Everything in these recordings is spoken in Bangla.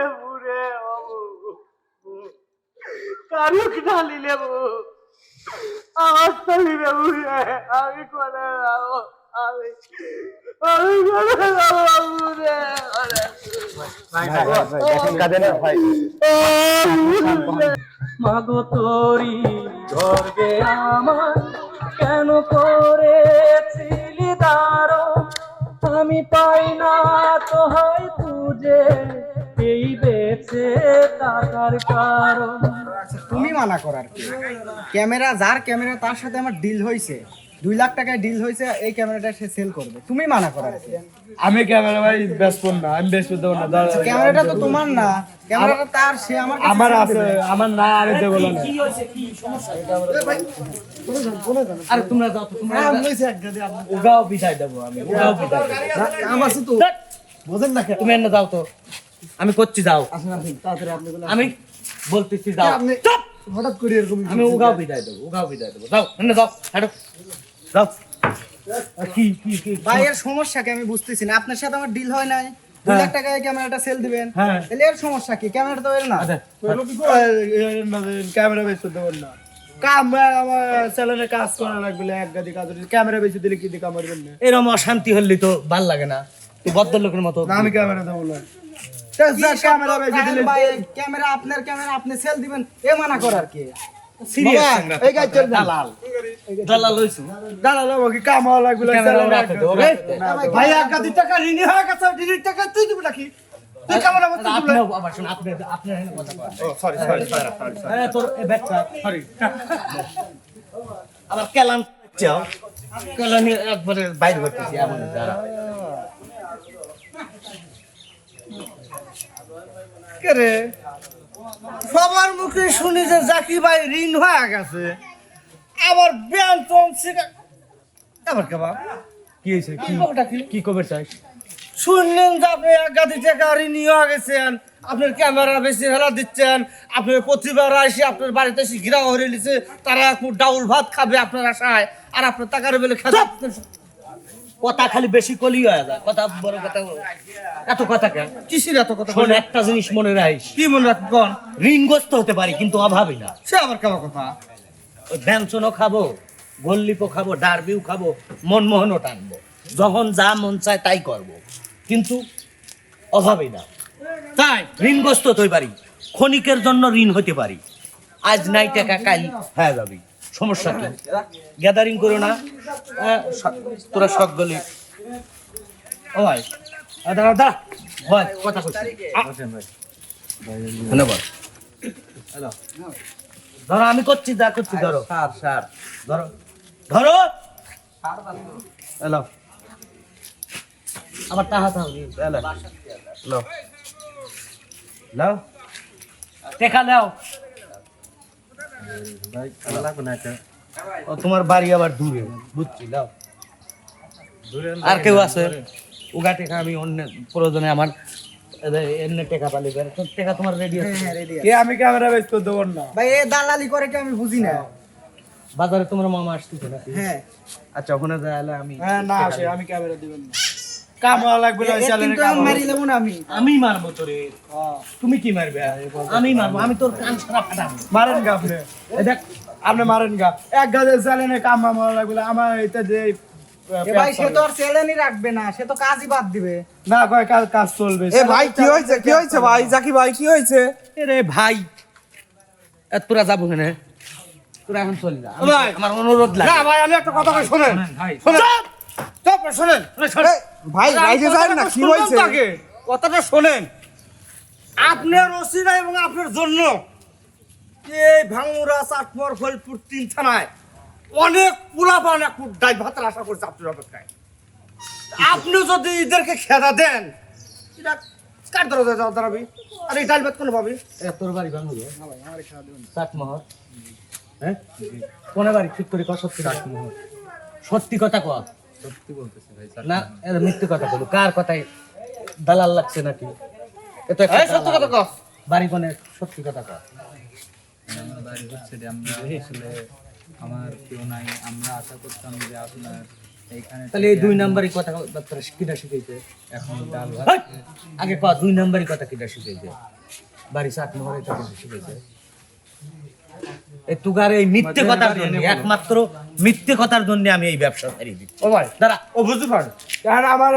লেবু রে বাবু। কারুক ঢালি লেবু আমার লেবু রে আমি করে যাব আমি আমি করে যাব বাবু মাগো তোরি গর্বে আমার কেন করেছিলি দারো আমি পাই না তো হয় এই বেঁচে থাকার কারণ। আচ্ছা, তুমি মানা করার কি। ক্যামেরা যার ক্যামেরা তার সাথে আমার ডিল হয়েছে দুই লাখ টাকায় ডিল হয়েছে এই ক্যামেরাটা সে সেল করবে। তুমি মানা করার কি। আমি ক্যামেরা ভাই ব্যস্ত না আমি ব্যস্ত দেবো না আচ্ছা, ক্যামেরাটা তো তোমার না। ক্যামেরাটা তার সে আমার কাছে আমার আছে আমার না আমি দেবো না। আরে তোমরা যাও তো তোমরা হ্যাঁ, বলেছে এক গাদি। উগাও বিদায় দেবো আমি উগাও বিদায় দেবো। কাম তো। বোঝেন না কেন? তুমি এনে যাও তো। আমি করছি যাও। আমি বলতেছি যাও। হঠাৎ করে এরকম আমি উগাও বিদায় দেবো উগাও বিদায় দেবো। যাও এনে যাও হাঁটো যাও। কি কি কি? ভাই সমস্যা কি আমি বুঝতেছি না। আপনার সাথে আমার ডিল হয় নাই। দুই লাখ টাকায় ক্যামেরাটা সেল দিবেন। হ্যাঁ। তাহলে এর সমস্যা কি? ক্যামেরাটা তো এর না। আচ্ছা, ক্যামেরা বেশি দেবো না। কাম কাজ করা লাগবে এক গাদি কাজ ক্যামেরা বেশি দিলে কি না এরম অশান্তি হলে তো ভালো লাগে না। তুই ভদ্রলোকের মতো আমি ক্যামেরা দেবো না। ক্যামেরা আপনার ক্যামেরা আপনি সেল দিবেন এ মানা করার কি। হয়ে আবার কেলান একবারে বাইরে করতেছি এমন দাঁড়া কে রে? সবার মুখে শুনি যে জাকি ভাই ঋণ হয়ে গেছে। আবার শিখা আবার কেবা কি হয়েছে? কি কি? কবে চাই? শুনলেন যে আপনি এক গাদি টাকা ঋণী হয়ে গেছেন। আপনার ক্যামেরা বেশি হেলা দিচ্ছেন। আপনার প্রতিবার এসে আপনার বাড়িতে এসে ঘিরা হয়ে নিছে। তারা এখন ডাউল ভাত খাবে আপনার আশায়। আর আপনার টাকার বেলে খেতে কথা খালি বেশি কলি হয়ে যায়। কথা বড় কথা এত কথা কেন? কিসির এত কথা শোন একটা জিনিস মনে রাখিস। কি মনে রাখবেন ঋণগ্রস্ত হতে পারি কিন্তু অভাবই না। সে আবার কেমন কথা? ওই ব্যঞ্জনও খাব গোল্লিপও খাব ডারবিও খাব মনমোহনও টানবো। যখন যা মন চায় তাই করব। কিন্তু অভাবই না। তাই? ঋণগ্রস্ত হতে পারি ক্ষণিকের জন্য ঋণ হতে পারি। আজ নাই টাকা কাল হয়ে যাবি। সমস্যা কি? গ্যাদারিং করো না। স- তোরা শখ গলি ও ভাই। দাঁড়া। দাঁড়া ভাই কথা হ্যালো ধরো আমি করছি যা করছি ধরো। সার সার ধরো। ধরো। হ্যালো আবার তাহা তাহা। হ্যালো হ্যালো লাও টেকা নাও। ও তোমার বাড়ি আবার দূরে বুঝছি লাও আর কেউ আছে উগা টেকা আমি অন্য প্রয়োজনে আমার এমনি টেকা পালি টেকা তোমার রেডি আছে হ্যাঁ রেডি কে আমি ক্যামেরা বেচতে দেবো না ভাই এ দালালি করে কি আমি বুঝি না বাজারে তোমার মামা আসতেছে হ্যাঁ আচ্ছা ওখানে যাইলে আমি হ্যাঁ না আসে আমি ক্যামেরা দিবেন না কাম লাগবে না এ চ্যানেলে কিন্তু কাম আমি মারি দেবো না আমি। আমি মারবো তোরে। তুমি কি মারবে? আমি মারবো আমি তোর কান ছাড়া ফাটাবো। মারেন গা আপনি দেখ আপনি মারেন গা এক গাছে চ্যানেলে কাম হওয়া লাগবে আমার এটা যে ভাই সে তো আর চ্যালেঞ্জই রাখবে না সে তো কাজই বাদ দিবে। না কয় কাজ কাজ চলবে। এ ভাই কি হয়েছে? কি হয়েছে ভাই? জাকি ভাই কি হয়েছে? রে ভাই এ, তোরা যাব কেন? তোরা এখন চলে যা। আমার অনুরোধ লাগে। না ভাই আমি একটা কথা কই শুনেন। ভাই। শুনেন। চুপ! শোনেন। এ, ভাই রাইজে যায় না কি হয়েছে? কথাটা শোনেন। আপনার অসিরা এবং আপনার জন্য এই ভাঙুরা চাটমর ফলপুর তিন থানায় অনেক পোলাপান এক ডাই ভাতের আশা করছে আপনার অপেক্ষায়। আপনি যদি এদেরকে খেদা দেন এটা কার দরজা যাওয়া দাঁড়াবি আর এই ডাল ভাত কোনো পাবি এ, তোর বাড়ি ভাঙবো চাটমোহর। হ্যাঁ? কোনে বাড়ি? ঠিক করে ক সত্যি চাটমোহর। সত্যি কথা ক সত্যি বলতেছি ভাই না এর মিথ্যে কথা বলো কার কথাই দালাল লাগছে নাকি? এ এই সত্য কথা। কস বাড়ি কোনে সত্যি কথা ক আমার বাড়ি হচ্ছে যে আমরা আসলে আমার কেউ নাই আমরা আশা করতাম যে আপনার তাহলে এই দুই নাম্বারই কথা কিটা শিখাইছে? এখন ডাল ভাত আগে ক দুই নাম্বারই কথা কিটা শিখাইছে? বাড়ি চাট নহরে তো কিটা শিখাইছে? এই তুগার এই মিথ্যে কথার জন্য একমাত্র মিথ্যে কথার জন্য আমি এই ব্যবসা ছাড়িয়ে দিই ও ভাই দাঁড়া ও বুঝতে পারে এখন আমার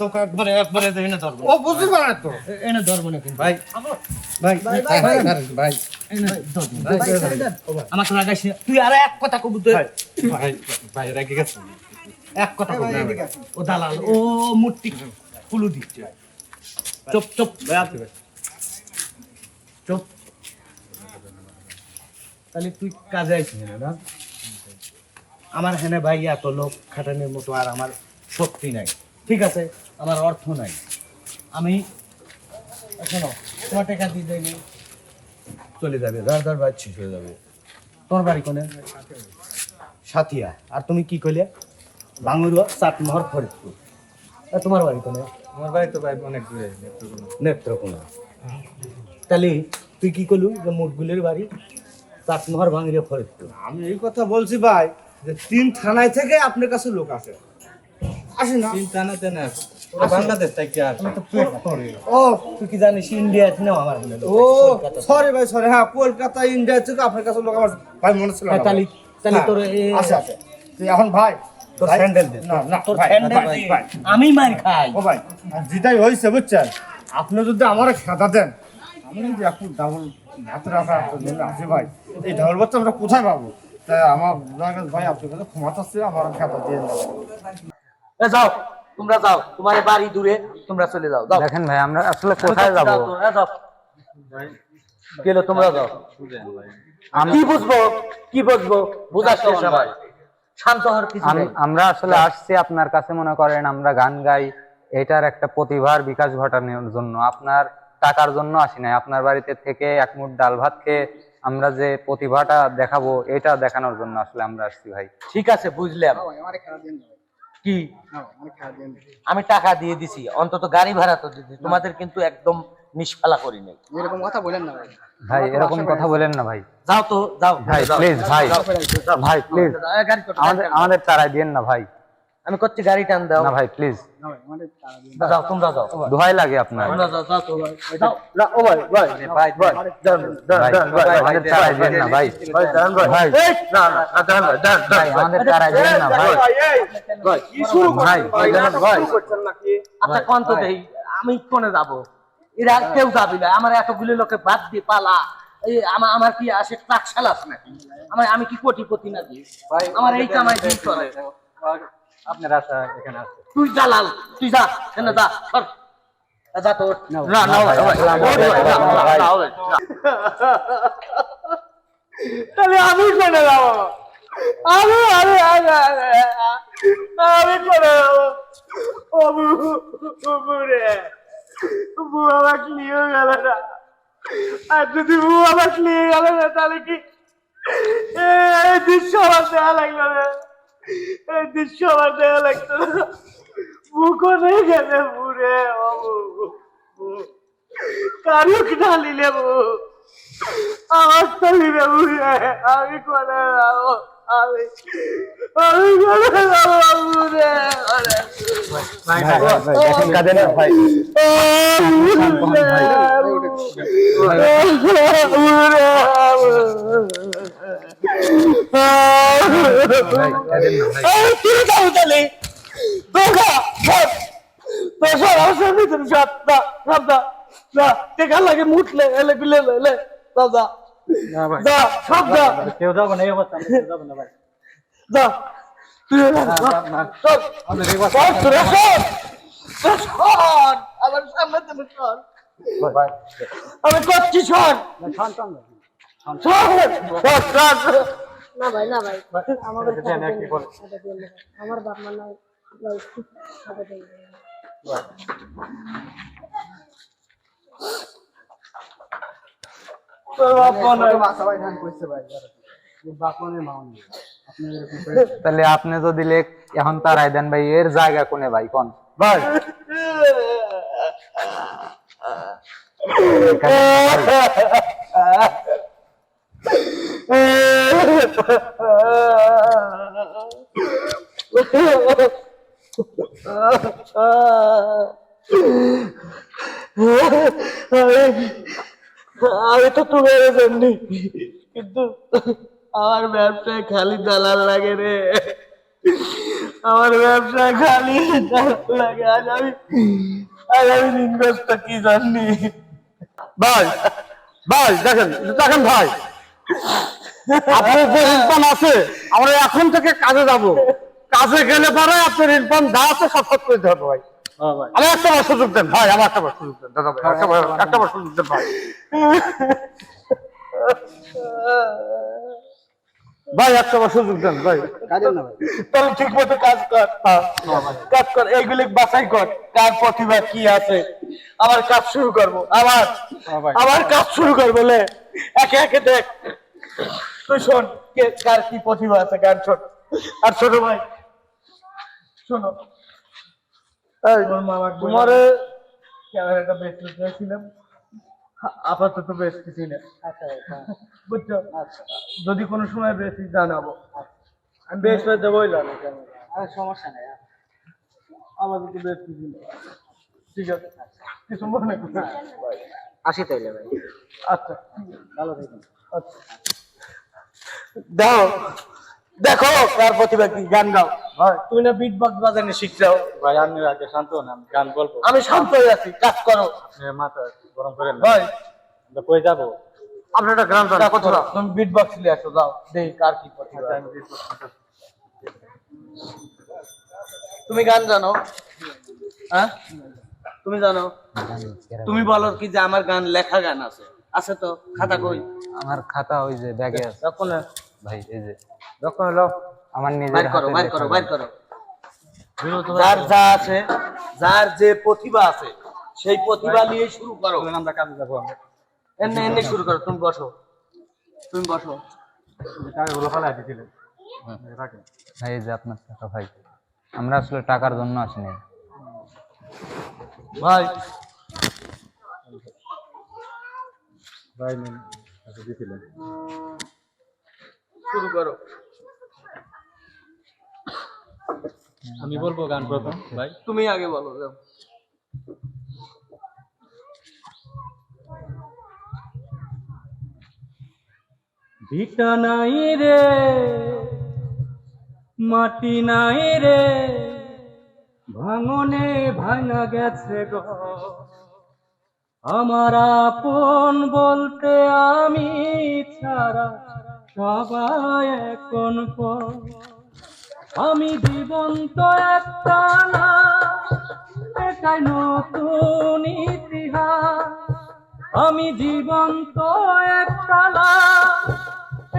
তোকে একবারে একবারে এনে ধরবো ও বুঝতে পারে তো এনে ধরবো না কিন্তু ভাই ভাই ভাই ধরবো না। আমার তো লাগাইছি তুই আর এক কথা কবু তো ভাই ভাই রেগে গেছে এক কথা কবু ও দালাল ও মূর্তি ফুলু দিচ্ছে চুপ চুপ চুপ তাহলে তুই কাজে আইছিস না না? আমার হেনে ভাই এত লোক খাটানোর মতো আর আমার শক্তি নাই। ঠিক আছে আমার অর্থ নাই। আমি শোনো তোমার টাকা দিয়ে দেয়নি। চলে যাবে ধর ধর বাদ শেষ হয়ে যাবে। তোমার বাড়ি কোনে? সাথিয়া। আর তুমি কি কইলে? বাঙুরুয়া চাটমহর ফরিদপুর। আর তোমার বাড়ি কোনে? আমার ভাই তো ভাই অনেক দূরে নেত্রকোনা। তাহলে তুই কি করলু যে মুটগুলির বাড়ি চাটমহর ভাঙিয়ে ফরিদপুর আমি এই কথা বলছি ভাই যে তিন থানায় থেকে আপনার কাছে লোক আসে। আসে না? তিন বাংলাদেশ থেকে আর ও তুই কি জানিস ইন্ডিয়া নেও আমার ও সরি ভাই সরি হ্যাঁ কলকাতা ইন্ডিয়া থেকে আপনার কাছে লোক আমার ভাই মনে ছিল তাহলে তাহলে তোর এখন ভাই তোর ভাই- স্যান্ডেল না না তোর ভাই, স্যান্ডেল ভাই, ভাই। আমি মার খাই। ও ভাই আর যেটাই হয়েছে বুঝছেন? আপনি যদি আমার খেদা দেন আমি যদি একটু ডাবল রাখা আছে ভাই এই ডাবল ভাত আমরা কোথায় পাবো? তাই আমার ভাই আপনার কাছে ক্ষমা চাচ্ছে আমার দিয়ে যাও তোমরা যাও তোমার বাড়ি দূরে তোমরা চলে যাও যাও। দেখেন ভাই আমরা আসলে কোথায় যাব যাও তো, এ যাও। গেলো তোমরা যাও। কি বুঝব? কি বুঝব? বুঝার শেষ আমার। শান্ত হওয়ার কিছু আমরা আসলে আসছি আপনার কাছে মনে করেন আমরা গান গাই এটার একটা প্রতিভার বিকাশ ঘটানোর জন্য। আপনার টাকার জন্য আসি নাই। আপনার বাড়িতে থেকে এক মুঠ ডাল ভাত খেয়ে আমরা যে প্রতিভাটা দেখাবো এটা দেখানোর জন্য আসলে আমরা আসছি ভাই। ঠিক আছে বুঝলাম। কি? আমি টাকা দিয়ে দিছি অন্তত গাড়ি ভাড়া তো দিছি। তোমাদের কিন্তু একদম নিষ্ফালা করি নাই। এরকম কথা বলেন না ভাই। ভাই এরকম কথা বলেন না ভাই। যাও তো যাও। ভাই প্লিজ ভাই ভাই প্লিজ আমাদের আমাদের তারাই দিয়েন না ভাই। আমি করছি গাড়ি টান দাও। না ভাই প্লিজ যাও তোমরা যাও। দোহাই লাগে আপনার। তোমরা যাও যাও তো যাও। না ও ভাই ভাই ভাই ভাই দাঁড়ান, দাঁড়ান, ভাই ভাই, ভাই, আমাদের তারাই দিয়েন না ভাই। ভাই, দাঁড়ান, ভাই। ভাই। না, না, না, ভাই, দাঁড়ান, ভাই আমাদের তারাই দিয়েন না ভাই। ভাই। ভাই ভাই, ভাই। আচ্ছা কোন তো দেই? আমি কোনে যাব? এরা কেউ যাবি না। আমার এতগুলো লোকে বাদ দিয়ে পালা। এই আমার আমার কি আসে ট্রাক চালাস নাকি? আমার আমি কি কোটিপতি নাকি? আমার এই কামাই দিয়ে চলে। আপনার আশা এখানে আছে তুই জালাল তুই যা কেন যা সর যা তো না না। তাহলে আমি কোনে যাব আমি আমি আমি কোনে যাব ও আমাকে নিয়ে গেল না আর যদি বু আমাকে নিয়ে গেল না তাহলে কি এই দৃশ্য আমার দেয়া লাগল না এই দৃশ্য আমার দেয়া লাগতো না। নেই গেলে বুড়ে কারুক ঢালিলে নেব আমার তলি বুড়ে আমি কোনে যাব? যাব বুড়ে ভাই ভাই ভাই দেখেন কাঁদেন না ভাই। যা সব যা। কেউ যাব না এই অবস্থা কেউ যাব না ভাই। যা। আমি করছি সর। না ভাই না ভাই। আমাদের। আমার বাপ মা নাই নাই, টাকা দেন না। তোর বাপ মা নাই। তাহলে আপনি যদি লেখ এখন তারাই দেন ভাই এর জায়গা কোনে ভাই কোন? ভাই। ও আমি তো তোমার জন্য কিন্তু আমার ব্যবসায় খালি দালাল লাগে রে। আমার ব্যবসায় খালি দালাল লাগে। আজ আমি আজ আমি কি জানি। ভাই ভাই, দেখেন দেখেন ভাই। আপনার যে রিনপান আছে, আমরা এখন থেকে কাজে যাব। কাজে গেলে পরে আপনার ইনকাম যা আছে শোধ করে দিতে হবে ভাই। আমি একটা বার সুযোগ দেন ভাই আমার একটা বার সুযোগ দেন দাদা ভাই একটা বার একটা বার সুযোগ দেন ভাই। ভাই একটা বার সুযোগ দেন ভাই। কাজের না ভাই তাহলে ঠিক মতো কাজ কর কাজ কর এইগুলি বাছাই কর কার প্রতিভা কি আছে? আবার কাজ শুরু করব আবার আবার কাজ শুরু করব বলে। একে একে দেখ। তুই শোন কে কার কি প্রতিভা আছে গান শোন আর ছোট ভাই শোনো। তোমার ক্যামেরাটা বেচতে চেয়েছিলাম আপাতত বেচতেছি না বুঝছ? যদি কোনো সময় বেশি জানাব। আমি বেশ হয়ে দেবোই জানো। আরে সমস্যা নেই আমাদের তো বেশ কিছু নেই। ঠিক আছে। কিছু মনে করো না। আসি তাইলে ভাই। আচ্ছা। ভালো থাকুন আচ্ছা। দাও। দেখো কার প্রতিভা কি? গান গাও। তুমি না বিট বক্স বাজানো শিখছাও ভাই আপনি আগে শান্ত আমি গান বলব। আমি শান্ত হয়ে আছি কাজ করো। মাথা গরম করেন না। ভাই। আমরা কই যাব? আপনার গ্রাম তোরা তুমি বিট বক্স নিয়ে আসো যাও দেই কার কি প্রতিভা। তুমি গান জানো? হ্যাঁ? তুমি জানো? তুমি বলো কি যে আমার গান লেখা গান আছে। আছে তো? খাতা কই? আমার খাতা ওই যে ব্যাগে আছে। ভাই এই যে যখন হলো আমার নিজের করো বাইর করো বাইর করো। যার যা আছে যার যে প্রতিভা আছে সেই প্রতিভা নিয়ে শুরু করো। আমরা কাজে যাব আমরা এমনি এমনি শুরু করো তুমি বসো। তুমি বসো। টাকাগুলো ফালাই দিছিলেন ভাই এই যে আপনার টাকা ভাই আমরা আসলে টাকার জন্য আসিনি। ভাই। ভাই দিছিলেন। শুরু করো। আমি বলব গান প্রথম ভাই। তুমি আগে বলো যাও। ভিটা নাই রে মাটি নাই রে ভাঙনে ভাঙা গেছে গো। আমার আপন বলতে আমি ছাড়া সবাই এখন আমি জীবন্ত একটা না, এটাই নতুন ইতিহাস। আমি জীবন্ত একটা না,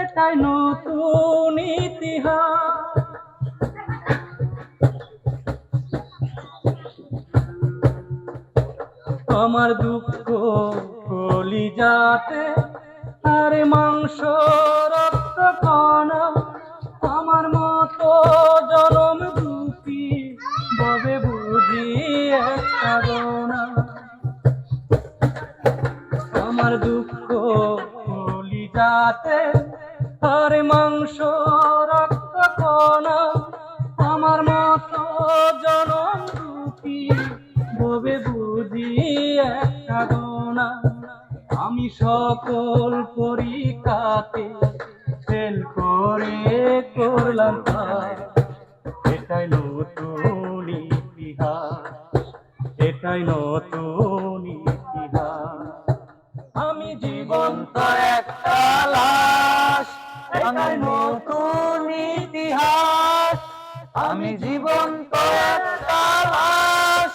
এটাই নতুন ইতিহাস। আমার দুঃখ কলি যাতে মাংস রক্ত কণা আমার মতো জনম বুকি ববে বুঝি ইতিহাস। এটাই নতুন ইতিহাস। আমি জীবন্ত একটা লাশ। এটাই নতুন ইতিহাস। আমি জীবন্ত একটা লাশ।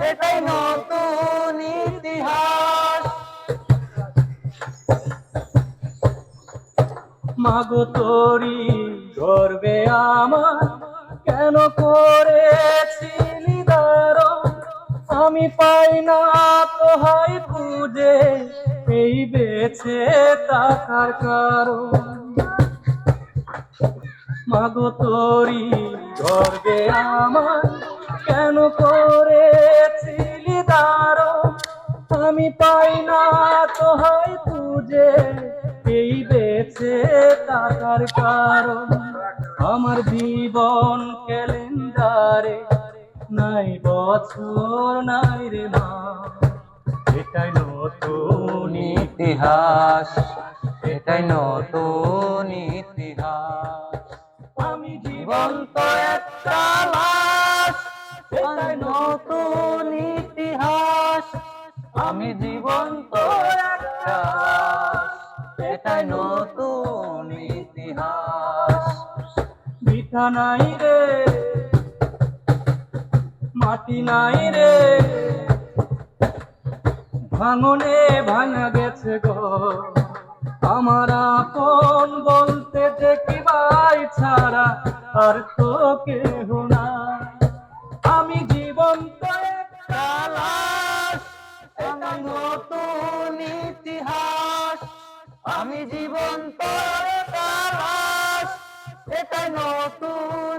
এটাই নতুন ইতিহাস। মাগো তোরি গর্বে আমার কেন দারণ আমি পাই না তো হাই খুঁজে, এই বেছে টাকার কারণ। মাগো তোরি গর্বে আমার কেন করেছিলি দারণ? আমি পাই না তো হাই খুঁজে, এই বেছে তাকার কারণ। আমার জীবন ক্যালেন্ডারে নাই বছর নাই রে মা। এটাই নতুন ইতিহাস এটাই নতুন ইতিহাস। আমি জীবন্ত একটা লাশ এটাই নতুন ইতিহাস। আমি জীবন্ত একটা লাশ, এটাই নতুন ইতিহাস। বিঠা রে। মাটি নাই রে। ভাঙনে ভাঙা গেছে গো। আমার আপন বলতে দেখি ভাই ছাড়া আর তো কেহ না আমি লাশ এটাই নতুন ইতিহাস। আমি জীবন্ত একটা লাশ, এটাই নতুন